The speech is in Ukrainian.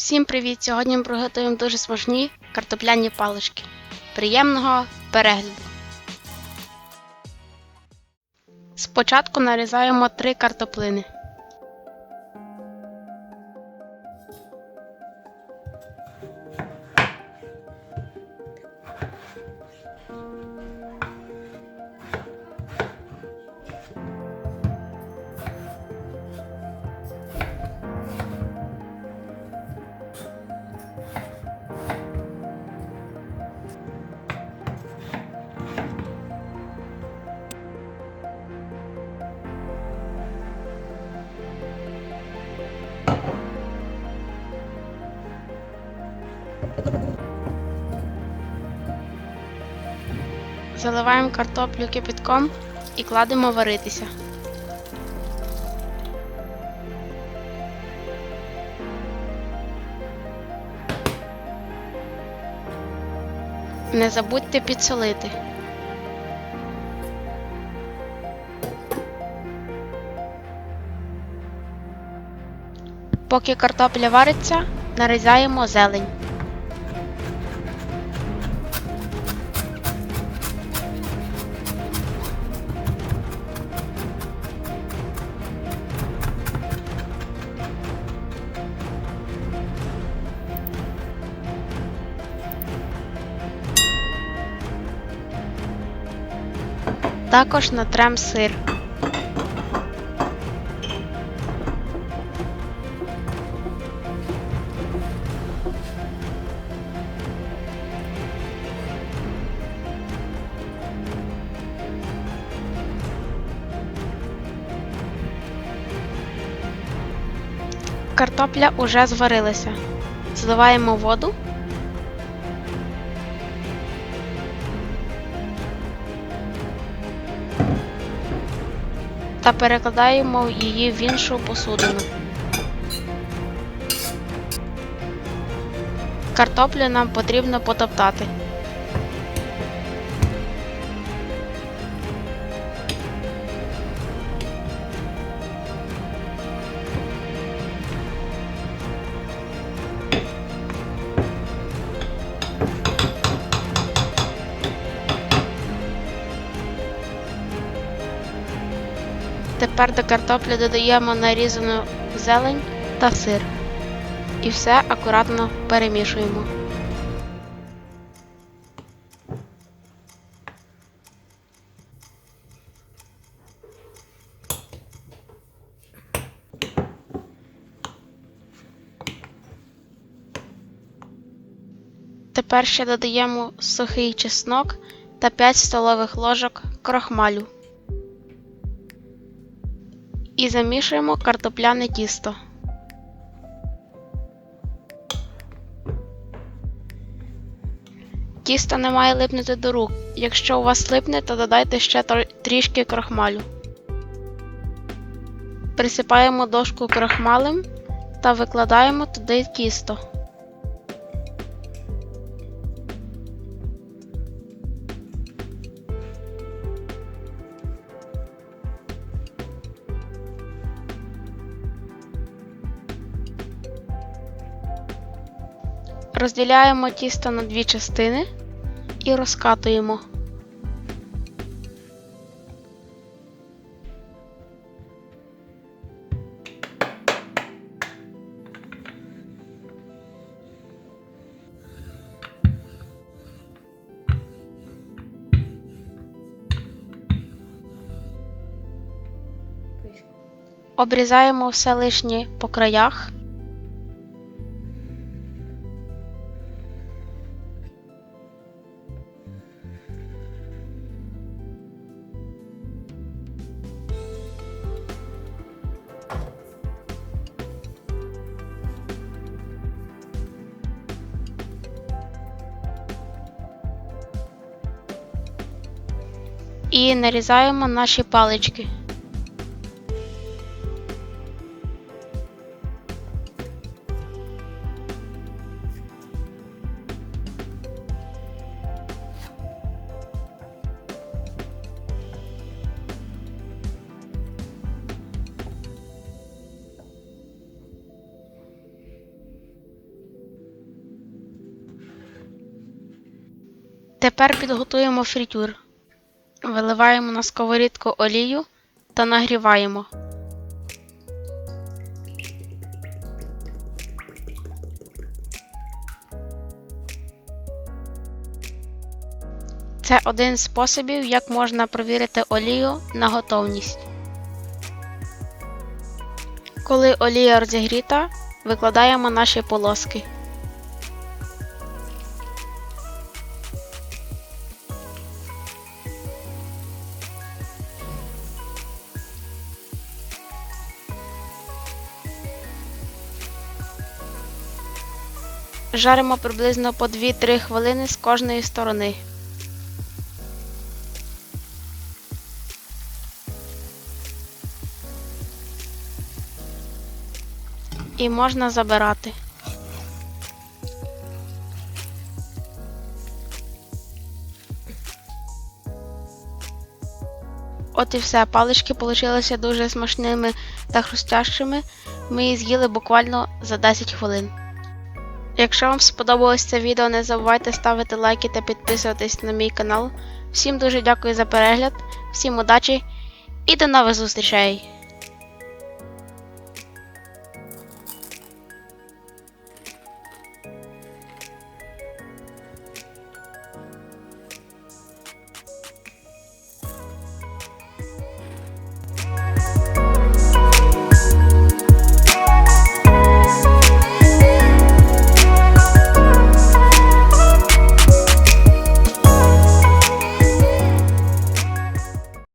Всім привіт! Сьогодні ми приготуємо дуже смачні картопляні палички. Приємного перегляду! Спочатку нарізаємо три картоплини. Заливаємо картоплю кипятком і кладемо варитися. Не забудьте підсолити. Поки картопля вариться, нарізаємо зелень. Також натрем сир. Картопля уже зварилася. Зливаємо воду. Та перекладаємо її в іншу посудину. Картоплю нам потрібно потоптати. Тепер до картоплі додаємо нарізану зелень та сир. І все акуратно перемішуємо. Тепер ще додаємо сухий чеснок та 5 столових ложок крохмалю і замішуємо картопляне тісто. Тісто не має липнути до рук. Якщо у вас липне, то додайте ще трішки крохмалю. Присипаємо дошку крохмалем та викладаємо туди тісто. Розділяємо тісто на дві частини і розкатуємо. Обрізаємо все лишнє по краях. і нарізаємо наші палички. Тепер підготуємо фритюр. Виливаємо на сковорідку олію та нагріваємо. Це один з способів, як можна провірити олію на готовність. Коли олія розігріта, викладаємо наші полоски. Жаримо приблизно по 2-3 хвилини з кожної сторони. І можна забирати. От і все, палички получилися дуже смачними та хрустящими. Ми їх з'їли буквально за 10 хвилин. Якщо вам сподобалось це відео, не забувайте ставити лайки та підписуватись на мій канал. Всім дуже дякую за перегляд, всім удачі і до нових зустрічей!